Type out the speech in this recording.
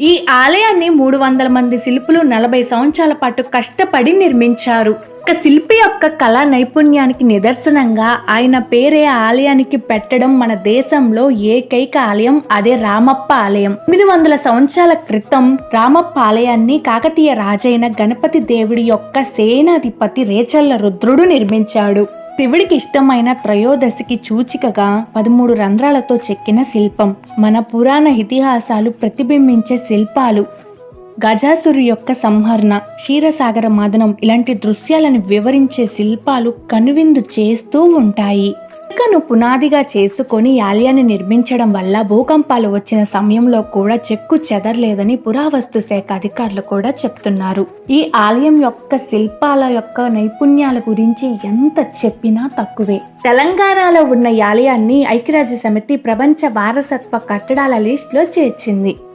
ఈ ఆలయాన్ని మూడు వందల మంది శిల్పులు నలభై సంవత్సరాల పాటు కష్టపడి నిర్మించారు. ఒక శిల్పి యొక్క కళా నైపుణ్యానికి నిదర్శనంగా ఆయన పేరే ఆలయానికి పెట్టడం మన దేశంలో ఏకైక ఆలయం అదే రామప్ప ఆలయం. ఎనిమిది వందల సంవత్సరాల క్రితం రామప్ప ఆలయాన్ని కాకతీయ రాజైన గణపతి దేవుడి యొక్క సేనాధిపతి రేచల్ల రుద్రుడు నిర్మించాడు. శివుడికి ఇష్టమైన త్రయోదశికి సూచికగా పదమూడు రంధ్రాలతో చెక్కిన శిల్పం. మన పురాణ ఇతిహాసాలు ప్రతిబింబించే శిల్పాలు. గజాసురు యొక్క సంహరణ క్షీరసాగర మాదనం ఇలాంటి దృశ్యాలను వివరించే శిల్పాలు కనువిందు చేస్తూ ఉంటాయి. చెక్కను పునాదిగా చేసుకొని ఆలయాన్ని నిర్మించడం వల్ల భూకంపాలు వచ్చిన సమయంలో కూడా చెక్కు చెదరలేదని పురావస్తు శాఖ అధికారులు కూడా చెప్తున్నారు. ఈ ఆలయం యొక్క శిల్పాల యొక్క నైపుణ్యాల గురించి ఎంత చెప్పినా తక్కువే. తెలంగాణలో ఉన్న ఆలయాన్ని ఐక్యరాజ్య సమితి ప్రపంచ వారసత్వ కట్టడాల లిస్టులో చేర్చింది.